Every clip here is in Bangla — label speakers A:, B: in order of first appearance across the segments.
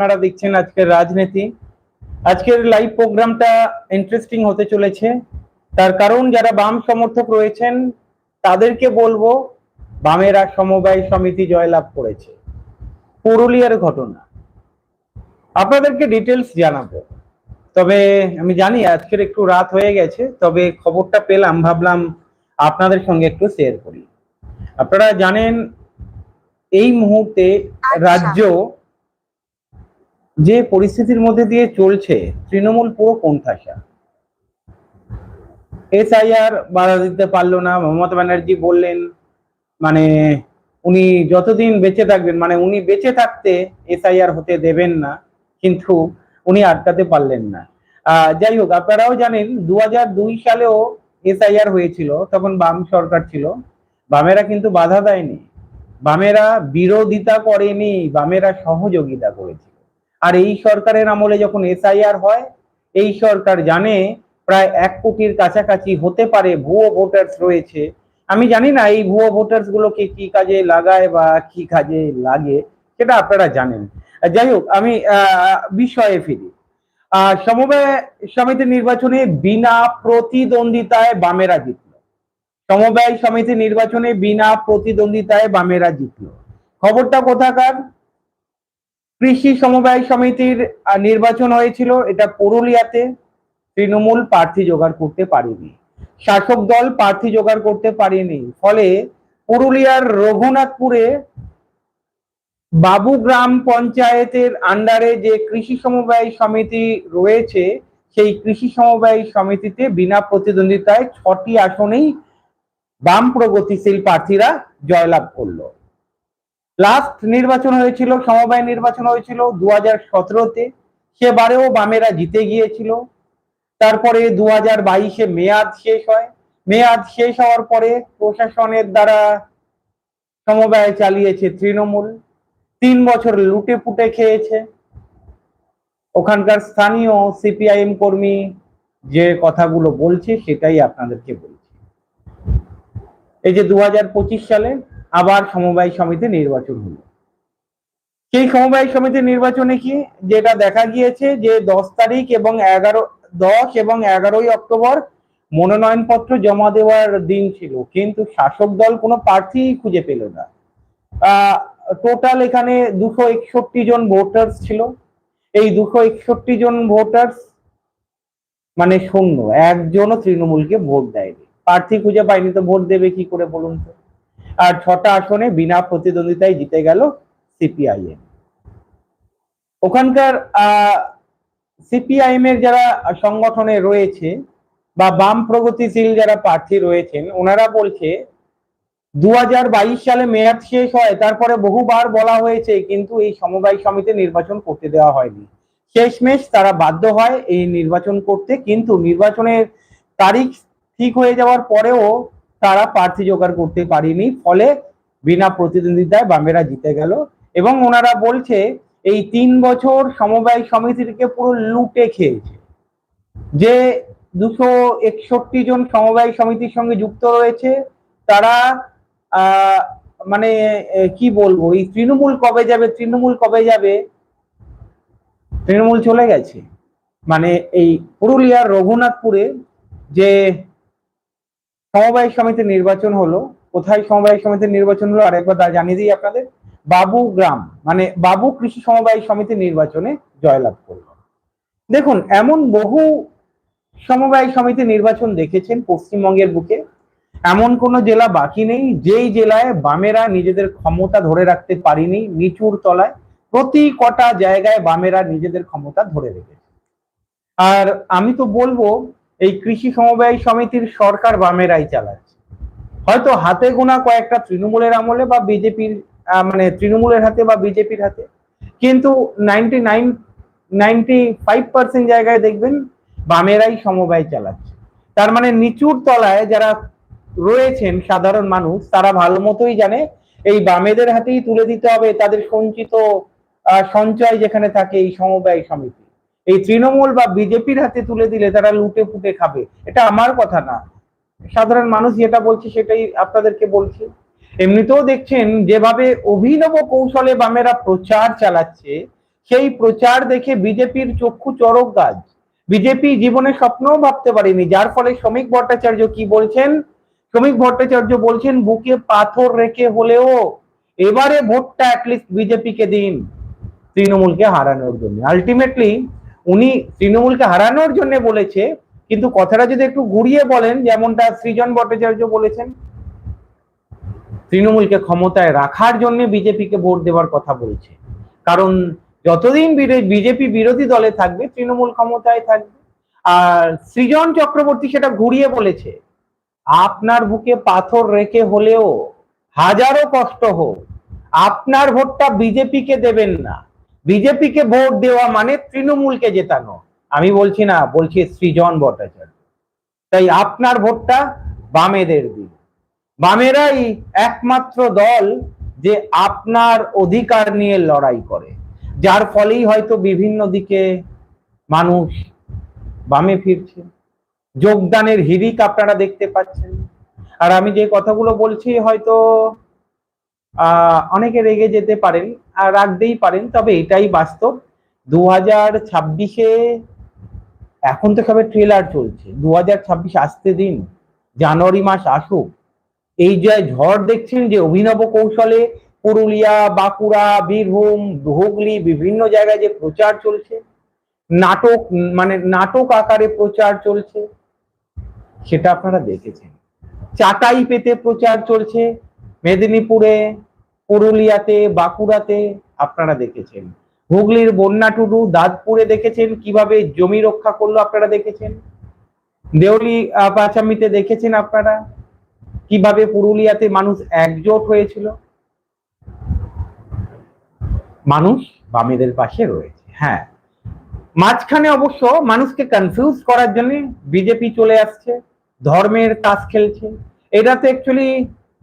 A: আপনারা দেখছেন আজকের রাজনীতি। আজকের লাইভ প্রোগ্রামটা ইন্টারেস্টিং হতে চলেছে। তার কারণ যারা বাম সমর্থক রয়েছেন তাদেরকে বলব বামেরা সমবায় সমিতি জয়লাভ করেছে। পুরুলিয়ার ঘটনা। আপনাদেরকে ডিটেলস জানাব। তবে আমি জানি আজকের একটু রাত হয়ে গেছে তবে খবরটা পেলাম ভাবলাম আপনাদের সঙ্গে একটু শেয়ার করি। আপনারা জানেন এই মুহূর্তে রাজ্য যে পরিস্থিতির মধ্যে দিয়ে চলছে, তৃণমূল পুরো কোণঠাসা। এসআইআর বাধা দিতে পারল না, মমতা ব্যানার্জি বললেন মানে উনি যতদিন বেঁচে থাকবেন মানে উনি বেঁচে থাকতে এসআইআর হতে দেবেন না, কিন্তু উনি আটকাতে পারলেন না। যাই হোক, আপনারাও জানেন দু সালেও এসআইআর হয়েছিল, তখন বাম সরকার ছিল। বামেরা কিন্তু বাধা দেয়নি। বামেরা বিরোধিতা করেনি, বামেরা সহযোগিতা করেছিল আর এই সরকারের আমলে যখন এসআইআর হয়, এই সরকার জানে প্রায় এক কোটির কাছাকাছি হতে পারে ভুয়ো ভোটার্স রয়েছে। আমি জানি না এই ভুয়ো ভোটার্স গুলোকে কি কাজে লাগায় বা কি কাজে লাগে, সেটা আপনারা জানেন। যাই হোক, আমি বিষয়ে ফিরি। সমবায় সমিতি নির্বাচনে বিনা প্রতিদ্বন্দ্বিতায় বামেরা জিতল। সমবায় সমিতি নির্বাচনে বিনা প্রতিদ্বন্দ্বিতায় বামেরা জিতল। খবরটা কোথাকার? কৃষি সমবায় সমিতির নির্বাচন হয়েছিল। এটা পুরুলিয়াতে তৃণমূল প্রার্থী জোগাড় করতে পারেনি। শাসক দল প্রার্থী জোগাড় করতে পারেনি। ফলে পুরুলিয়ার রঘুনাথপুরে বাবু গ্রাম পঞ্চায়েতের আন্ডারে যে কৃষি সমবায় সমিতি রয়েছে, সেই কৃষি সমবায় সমিতিতে বিনা প্রতিদ্বন্দ্বিতায় ছটি আসনেই বাম প্রগতিশীল প্রার্থীরা জয়লাভ করল। লাস্ট নির্বাচন হয়েছিল, সমবায় নির্বাচন হয়েছিল দু হাজার সতেরোতে। সেবারেও বামেরা জিতে গিয়েছিল। তারপরে দু হাজার বাইশে মেয়াদ শেষ হয়। মেয়াদ শেষ হওয়ার পরে প্রশাসনের দ্বারা সমবায় চালিয়েছে তৃণমূল। তিন বছর লুটে পুটে খেয়েছে। ওখানকার স্থানীয় সিপিআইএম কর্মী যে কথাগুলো বলছে সেটাই আপনাদেরকে বলছি। এই যে দু হাজার পঁচিশ সালে আবার সমবায় সমিতি নির্বাচন হলো। সেই সমবায় সমিতি নির্বাচনে কি যেটা দেখা গিয়েছে যে দশ তারিখ এবং এগারো, দশ এবং এগারোই অক্টোবর মনোনয়নপত্র জমা দেওয়ার দিন ছিল, কিন্তু শাসক দল কোনো প্রার্থী খুঁজে পেল না। টোটাল এখানে দুশো একষট্টি জন ভোটার্স ছিল। এই দুশো একষট্টি জন ভোটার্স মানে শূন্য, একজনও তৃণমূলকে ভোট দেয়নি। প্রার্থী খুঁজে পায়নি তো ভোট দেবে কি করে বলুন তো? আর ছটা আসনে বিনা প্রতিদ্বন্দ্বিতায় জিতে গেল সিপিআইএম ওখানকার সিপিআইএম এর যারা সংগঠনে রয়েছে বা বাম প্রগতিশীল যারা প্রার্থী রয়েছেন, ওনারা বলছে দু হাজার বাইশ সালে মেয়াদ শেষ হয়, তারপরে বহুবার বলা হয়েছে, কিন্তু এই সমবায় সমিতি নির্বাচন করতে দেওয়া হয়নি। শেষমেশ তারা বাধ্য হয় এই নির্বাচন করতে, কিন্তু নির্বাচনের তারিখ ঠিক হয়ে যাওয়ার পরেও তারা প্রার্থী জোগাড় করতে পারেনি, ফলে বিনা প্রতিদ্বন্দ্বিতায় বামেরা জিতে গেল। এবং ওনারা বলছে, এই তিন বছর সমবায় সমিতিকে পুরো লুটে খেয়েছে। যে দুশো একষট্টি জন সমবায় সমিতির সঙ্গে যুক্ত রয়েছে, তারা মানে কি বলব, এই তৃণমূল কবে যাবে, তৃণমূল কবে যাবে, তৃণমূল চলে গেছে। মানে এই পুরুলিয়ার রঘুনাথপুরে যে সমবায় সমিতির নির্বাচন হলো। কোথায় সমবায় সমিতির নির্বাচন হলো আরেকবার জানিয়ে দিই আপনাদের। বাবু গ্রাম মানে বাবু কৃষি সমবায় সমিতির নির্বাচনে জয়লাভ করল। দেখুন, এমন বহু সমবায় সমিতি নির্বাচন দেখেছেন পশ্চিমবঙ্গের বুকে। এমন কোন জেলা বাকি নেই, যেই জেলায় বামেরা নিজেদের ক্ষমতা ধরে রাখতে পারিনি নিচুর তলায়। প্রতি কটা জায়গায় বামেরা নিজেদের ক্ষমতা ধরে রেখেছে। আর আমি তো বলব এই কৃষি সমবায় সমিতির সরকার বামেরাই চালাচ্ছে। হয়তো হাতে গোনা কয়েকটা তৃণমূলের আমলে বা বিজেপির মানে তৃণমূলের হাতে বা বিজেপির হাতে। কিন্তু ninety nine ninety five percent জায়গায় দেখবেন বামেরাই সমবায় চালাচ্ছে। তার মানে নিচুর তলায় যারা রয়েছেন সাধারণ মানুষ, তারা ভালো মতোই জানে এই বামেদের হাতেই তুলে দিতে হবে তাদের সঞ্চিত সঞ্চয় যেখানে থাকে এই সমবায় সমিতি। এই তৃণমূল বা বিজেপির হাতে তুলে দিলে তারা লুটে ফুটে খাবে। এটা আমার কথা না। সাধারণ মানুষ যেটা বলছে সেটাই আপনাদেরকে বলছি। এমনিতেও দেখছেন, যেভাবে অভিনব কৌশলে বামেরা প্রচার চালাচ্ছে, সেই প্রচার দেখে বিজেপির চক্ষু চরক গাছ। বিজেপি জীবনে স্বপ্নও ভাবতে পারেনি, যার ফলে শ্রমিক ভট্টাচার্য কি বলছেন? শ্রমিক ভট্টাচার্য বলছেন, বুকে পাথর রেখে হলেও এবারে ভোটটা অ্যাটলিস্ট বিজেপিকে দিন, তৃণমূলকে হারানোর জন্য। আলটিমেটলি উনি তৃণমূলকে হারানোর জন্য বলেছে, কিন্তু কথাটা যদি একটু ঘুরিয়ে বলেন, যেমনটা সৃজন ভট্টাচার্য বলেছেন, তৃণমূলকে ক্ষমতায় রাখার জন্য বিজেপিকে ভোট দেওয়ার কথা বলছে। কারণ যতদিন বিজেপি বিরোধী দলে থাকবে, তৃণমূল ক্ষমতায় থাকবে। আর সৃজন চক্রবর্তী সেটা ঘুরিয়ে বলেছে, আপনার বুকে পাথর রেখে হলেও হাজারো কষ্ট হোক, আপনার ভোটটা বিজেপিকে দেবেন না। বিজেপিকে ভোট দেওয়া মানে তৃণমূলকে জেতানো। আমি বলছি না, বলছি সৃজন ভট্টাচার্য। তাই আপনার ভোটটা বামেদের দিন। বামেরাই একমাত্র দল যে আপনার অধিকার নিয়ে লড়াই করে। যার ফলেই হয়তো বিভিন্ন দিকে মানুষ বামে ফিরছে। যোগদানের হিরিক আপনারা দেখতে পাচ্ছেন। আর আমি যে কথাগুলো বলছি, হয়তো অনেকে রেগে যেতে পারেন আর রাখতেই পারেন, তবে এটাই বাস্তব। দু হাজার ছাব্বিশে এখন তো সবে ট্রেলার চলছে। দু হাজার ছাব্বিশ আসতে দিন, জানুয়ারি মাস আসুক। এই যে ঝড় দেখছেন যে অভিনব কৌশলে পুরুলিয়া, বাঁকুড়া, বীরভূম, হুগলি বিভিন্ন জায়গায় যে প্রচার চলছে, নাটক মানে নাটক আকারে প্রচার চলছে, সেটা আপনারা দেখেছেন। চাটাই পেতে প্রচার চলছে মেদিনীপুরে, পুরুলিয়াতে, বাঁকুড়াতে আপনারা দেখেছেন। হুগলির বন্যা টুডু দাঁতপুরে দেখেছেন, কীভাবে জমি রক্ষা করল আপনারা দেখেছেন? দেউলি পাচামিতে দেখেছেন আপনারা, কীভাবে পুরুলিয়াতে মানুষ একজোট হয়েছিল? মানুষ বামেদের পাশে রয়েছে হ্যাঁ। মাঝখানে অবশ্য মানুষকে কনফিউজ করার জন্য বিজেপি চলে আসছে, ধর্মের তাস খেলছে। এটা তো অ্যাকচুয়ালি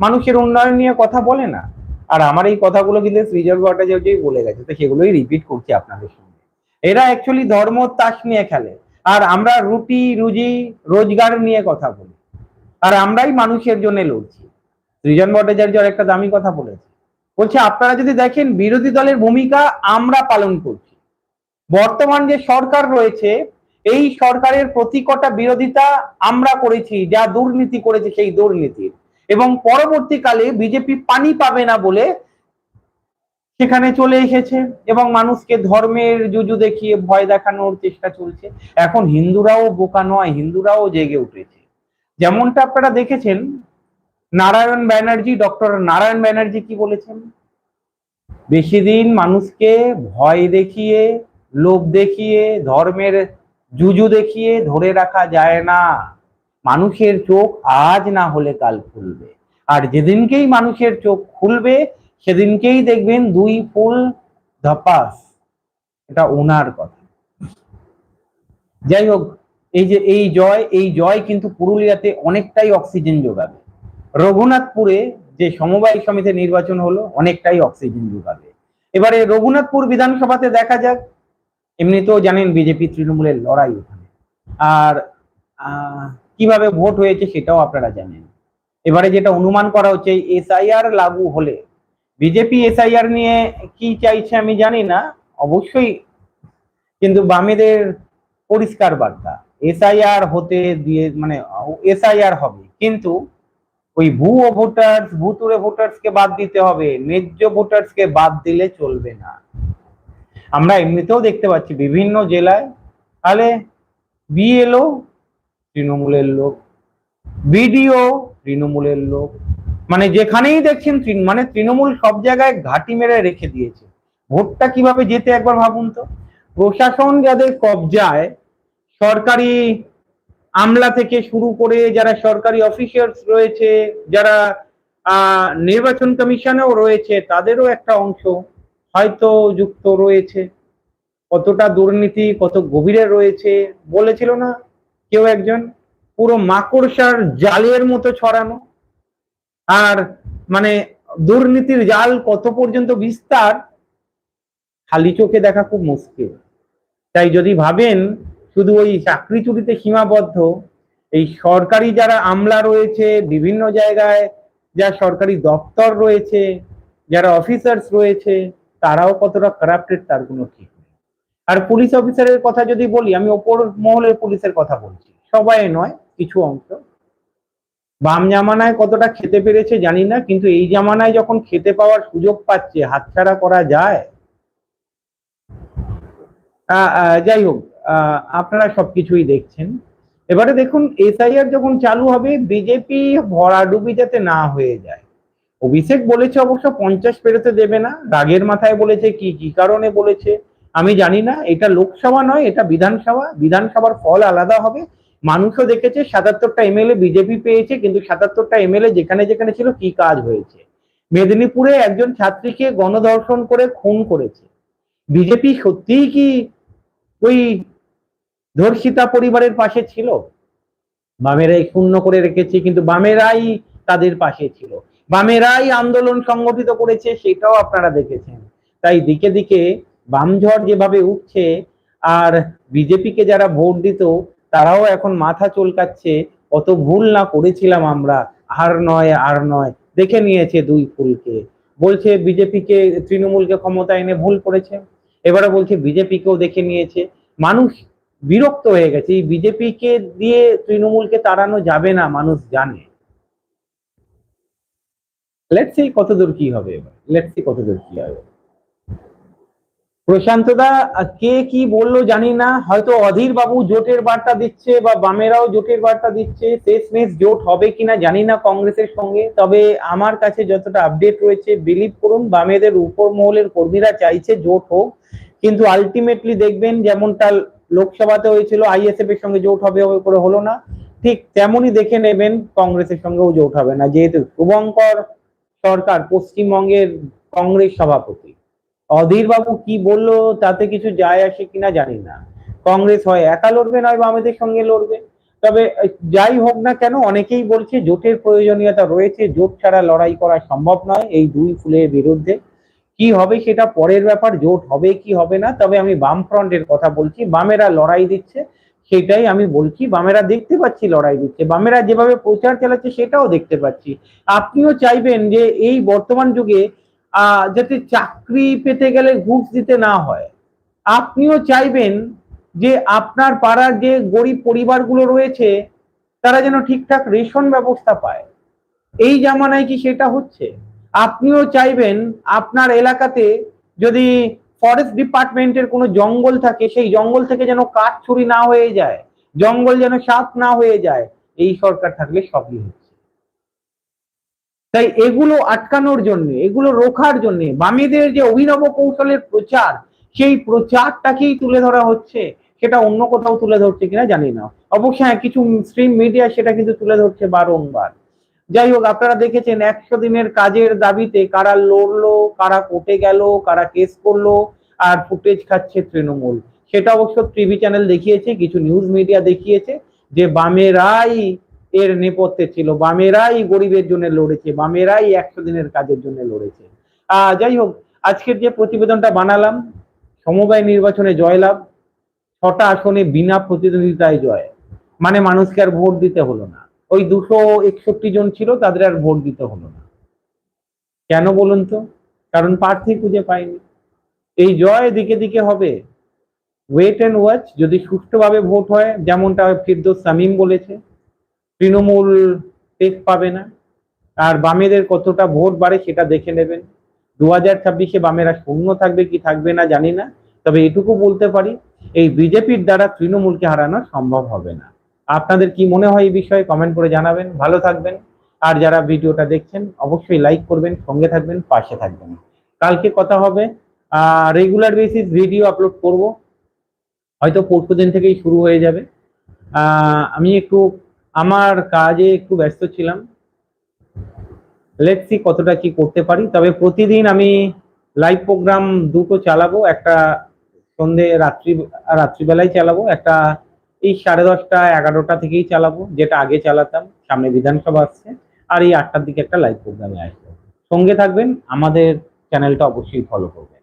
A: মানুষের উন্নয়ন নিয়ে কথা বলে না। আর আমার এই কথাগুলো কিন্তু সৃজন ভট্টাচার্যই বলে গেছে, তো সেগুলোই রিপিট করছি আপনাদের সঙ্গে। এরা অ্যাকচুয়ালি ধর্ম তাস নিয়ে খেলে। আর আমরা রুটি, রুজি, রোজগার নিয়ে কথা বলি। আর আমরাই মানুষের জন্য লড়ছি। সৃজন ভট্টাচার্য আর একটা দামি কথা বলেছে। বলছে, আপনারা যদি দেখেন বিরোধী দলের ভূমিকা আমরা পালন করছি। বর্তমান যে সরকার রয়েছে, এই সরকারের প্রতি কটা বিরোধিতা আমরা করেছি, যা দুর্নীতি করেছে সেই দুর্নীতির। এবং পরবর্তীকালে বিজেপি পানি পাবে না বলে সেখানে চলে এসেছে এবং মানুষকে ধর্মের জুজু দেখিয়ে ভয় দেখানোর চেষ্টা চলছে। এখন হিন্দুরাও বোকা নয়, হিন্দুরাও জেগে উঠেছে। যেমনটা আপনারা দেখেছেন, নারায়ণ ব্যানার্জি, ডক্টর নারায়ণ ব্যানার্জি কি বলেছেন? বেশি দিন মানুষকে ভয় দেখিয়ে, লোভ দেখিয়ে, ধর্মের জুজু দেখিয়ে ধরে রাখা যায় না। মানুষের চোখ আজ না হলে কাল খুলবে। আর যেদিনকেই মানুষের চোখ খুলবে, সেদিনকেই দেখবেন দুই ফুল ধপাস। এটা ওনার কথা। যাই হোক, এই যে এই জয় এই জয় কিন্তু পুরুলিয়াতে অনেকটাই অক্সিজেন যোগাবে। রঘুনাথপুরে যে সমবায় সমিতি নির্বাচন হলো, অনেকটাই অক্সিজেন যোগাবে। এবারে রঘুনাথপুর বিধানসভাতে দেখা যাক। এমনিতেও জানেন বিজেপি তৃণমূলের লড়াই ওখানে। আর কীভাবে ভোট হয়েছে সেটাও আপনারা জানেন। এবারে যেটা অনুমান করা হচ্ছে, এসআইআর লাগু হলে বিজেপি এসআইআর নিয়ে কি চাইছে আমি জানি না, অবশ্যই কিন্তু বামেদের পরিষ্কার বার্তা, এসআইআর হতে দিয়ে মানে এসআইআর হবে, কিন্তু ওই ভুয়ো ভোটার্স ভুতুরে ভোটার্স কে বাদ দিতে হবে, ন্যায্য ভোটার্স কে বাদ দিলে চলবে না। আমরা এমনিতেও দেখতে পাচ্ছি বিভিন্ন জেলায়, তাহলে বিএলও তৃণমূলের লোক, বিডিও তৃণমূলের লোক মানে যেখানেই দেখছেন মানে তৃণমূল সব জায়গায় ঘাঁটি মেরে রেখে দিয়েছে। ভোটটা কীভাবে যেতে একবার ভাবুন তো? প্রশাসন যাদের কবজায়, সরকারি আমলা থেকে শুরু করে যারা সরকারি অফিসার্স রয়েছে, যারা নির্বাচন কমিশনেও রয়েছে, তাদেরও একটা অংশ হয়তো যুক্ত রয়েছে। কতটা দুর্নীতি, কত গভীরে রয়েছে, বলেছিল না? কেউ একজন পুরো মাকড়সার জালের মতো ছড়ানো। আর মানে দুর্নীতির জাল কত পর্যন্ত বিস্তার, খালি চোখে দেখা খুব মুশকিল। তাই যদি ভাবেন শুধু ওই চাকরি চুরিতে সীমাবদ্ধ, এই সরকারি যারা আমলা রয়েছে, বিভিন্ন জায়গায় যা সরকারি দপ্তর রয়েছে, যারা অফিসার্স রয়েছে, তারাও কতটা কারাপ্টেড তার কোনো ঠিক আর পুলিশ অফিসারের কথা যদি বলি, আমি ওপর মহলের পুলিশের কথা বলছি। সবাই নয়, কিছু অংশ। বাম জামানায় কতটা খেতে পেরেছে জানি না, কিন্তু এই জামানায় যখন খেতে পাওয়ার সুযোগ পাচ্ছে, হাতছাড়া করা যায়? যাই হোক আপনারা সবকিছুই দেখছেন। এবারে দেখুন, এসআইআর যখন চালু হবে বিজেপি ভরাডুবি যাতে না হয়ে যায়। অভিষেক বলেছে অবশ্য পঞ্চাশ পেরোতে দেবে না, রাগের মাথায় বলেছে কি কি কারণে বলেছে? আমি জানি না, এটা লোকসভা নয়, এটা বিধানসভা। বিধানসভার ফল আলাদা হবে। মানুষও দেখেছে, সাতাত্তরটা এমএলএ বিজেপি পেয়েছে, কিন্তু সাতাত্তরটা এমএলএ যেখানে যেখানে ছিল কি কাজ হয়েছে? মেদিনীপুরে একজন ছাত্রীকে গণধর্ষণ করে খুন করেছে। বিজেপি সত্যিই কি ওই ধর্ষিতা পরিবারের পাশে ছিল? বামেরাই শূন্য করে রেখেছে, কিন্তু বামেরাই তাদের পাশে ছিল। বামেরাই আন্দোলন সংগঠিত করেছে, সেটাও আপনারা দেখেছেন। তাই দিকে দিকে বাম ঝড় যেভাবে উঠছে, আর বিজেপিকে যারা ভোট দিত, তারাও এখন মাথা চুলকাচ্ছে কত ভুল না করেছিলাম আমরা, আর নয় আর নয়। দেখে নিয়েছে দুই ফুলকে। বলছে, বিজেপিকে, তৃণমূলকে ক্ষমতা এনে ভুল করেছে। এবারে বলছে, বিজেপিকেও দেখে নিয়েছে। মানুষ বিরক্ত হয়ে গেছে, এই বিজেপিকে দিয়ে তৃণমূলকে তাড়ানো যাবে না, মানুষ জানে। লেটস কতদূর কি হবে এবার। লেটস কতদূর কি হবে। প্রশান্ত দা কে কি বলল জানি না। হয়তো অধীর বাবু জোটের বার্তা দিচ্ছে বা বামেরাও জোটের বার্তা দিচ্ছে। শেষমেশ জোট হবে কিনা জানি না কংগ্রেসের সঙ্গে। তবে আমার কাছে যতটা আপডেট রয়েছে বিলিভ করুন, বামেদের উপর মহলের কর্মীরা চাইছে জোট হোক। কিন্তু আলটিমেটলি দেখবেন যেমনটা লোকসভাতে হয়েছিল আইএসএফ এর সঙ্গে জোট হবে হবে করে হলো না। ঠিক তেমনই দেখে নেবেন কংগ্রেসের সঙ্গেও জোট হবে না। যেহেতু শুভঙ্কর সরকার পশ্চিমবঙ্গের কংগ্রেস সভাপতি। অধীর বাবু কি বলল, তাতে কিছু যায় আসে কিনা জানি না। কংগ্রেস হয় একা লড়বে নয় বামেদের সঙ্গে লড়বে। তবে যাই হোক না কেন, অনেকেই বলছে জোটের প্রয়োজনীয়তা রয়েছে, জোট ছাড়া লড়াই করা সম্ভব নয় এই দুই ফুলের বিরুদ্ধে। কি হবে সেটা পরের ব্যাপার, জোট হবে কি হবে না, তবে আমি বাম ফ্রন্টের কথা বলছি, বামেরা লড়াই দিচ্ছে, সেটাই আমি বলছি, বামেরা দেখতে পাচ্ছি লড়াই দিচ্ছে, বামেরা যেভাবে প্রচার চালাচ্ছে সেটাও দেখতে পাচ্ছি। আপনিও চাইবেন যে এই বর্তমান যুগে যাতে চাকরি পেতে গেলে ঘুষ দিতে না হয়। আপনিও চাইবেন যে আপনার পাড়ার যে গরিব পরিবারগুলো রয়েছে, তারা যেন ঠিকঠাক রেশন ব্যবস্থা পায়। এই জামানায় কি সেটা হচ্ছে? আপনিও চাইবেন আপনার এলাকাতে যদি ফরেস্ট ডিপার্টমেন্টের কোনো জঙ্গল থাকে, সেই জঙ্গল থেকে যেন কাঠ ছুরি না হয়ে যায়, জঙ্গল যেন সাপ না হয়ে যায়, এই সরকার থাকলে সবই হচ্ছে। তাই এগুলো আটকানোর জন্য, এগুলো রোখার জন্য, বামেদের যে অভিনব কৌশলের প্রচার, সেই প্রচারটাকেই তুলে ধরা হচ্ছে, সেটা অন্য কোথাও তুলে ধরছে কিনা জানি না। অবশ্য হ্যাঁ কিছু স্ট্রিম মিডিয়া সেটা কিন্তু তুলে ধরছে বারংবার। যাই হোক, আপনারা দেখেছেন একশো দিনের কাজের দাবিতে কারা লড়লো, কারা কোর্টে গেল, কারা কেস করল, আর ফুটেজ খাচ্ছে তৃণমূল। সেটা অবশ্য টিভি চ্যানেল দেখিয়েছে, কিছু নিউজ মিডিয়া দেখিয়েছে যে বামেরাই এর নেপথ্যে ছিল। বামেরাই গরিবের জন্য লড়েছে, বামেরাই একশো দিনের কাজের জন্য লড়েছে। যাই হোক, আজকের যে প্রতিবেদনটা বানালাম, সমবায় নির্বাচনে জয়লাভ, ছটা আসনে বিনা প্রতিদ্বন্দ্বিতায় জয়। মানে মানুষকে আর ভোট দিতে হলো না। ওই দুশো একষট্টি জন ছিল, তাদের আর ভোট দিতে হলো না। কেন বলুন তো? কারণ প্রার্থী খুঁজে পায়নি। এই জয় দিকে দিকে হবে। ওয়েট অ্যান্ড ওয়াচ যদি সুষ্ঠুভাবে ভোট হয়, যেমনটা ফিরদোস সামিম বলেছে তৃণমূল টেক পাবে না। আর বামেদের কতটা ভোট বাড়ে সেটা দেখে নেবেন। দু হাজার ছাব্বিশে বামেরা শূন্য থাকবে কি থাকবে না জানি না। তবে এটুকু বলতে পারি, এই বিজেপির দ্বারা তৃণমূলকে হারানো সম্ভব হবে না। আপনাদের কি মনে হয় এই বিষয়ে কমেন্ট করে জানাবেন। ভালো থাকবেন। আর যারা ভিডিওটা দেখছেন, অবশ্যই লাইক করবেন, সঙ্গে থাকবেন, পাশে থাকবেন। কালকে কথা হবে রেগুলার বেসিস ভিডিও আপলোড করব। হয়তো পরশু দিন থেকেই শুরু হয়ে যাবে। আমি একটু আমার কাজে একটু ব্যস্ত ছিলাম। লেটসি কতটা কি করতে পারি। তবে প্রতিদিন আমি লাইভ প্রোগ্রাম দুটো চালাবো, একটা সন্ধে, রাত্রি, রাত্রিবেলায় চালাবো, একটা এই সাড়ে দশটা, এগারোটা থেকেই চালাবো, যেটা আগে চালাতাম, সামনে বিধানসভা আসছে, আর এই আটটার দিকে একটা লাইভ প্রোগ্রামে আসব। সঙ্গে থাকবেন, আমাদের চ্যানেলটা অবশ্যই ফলো করবেন।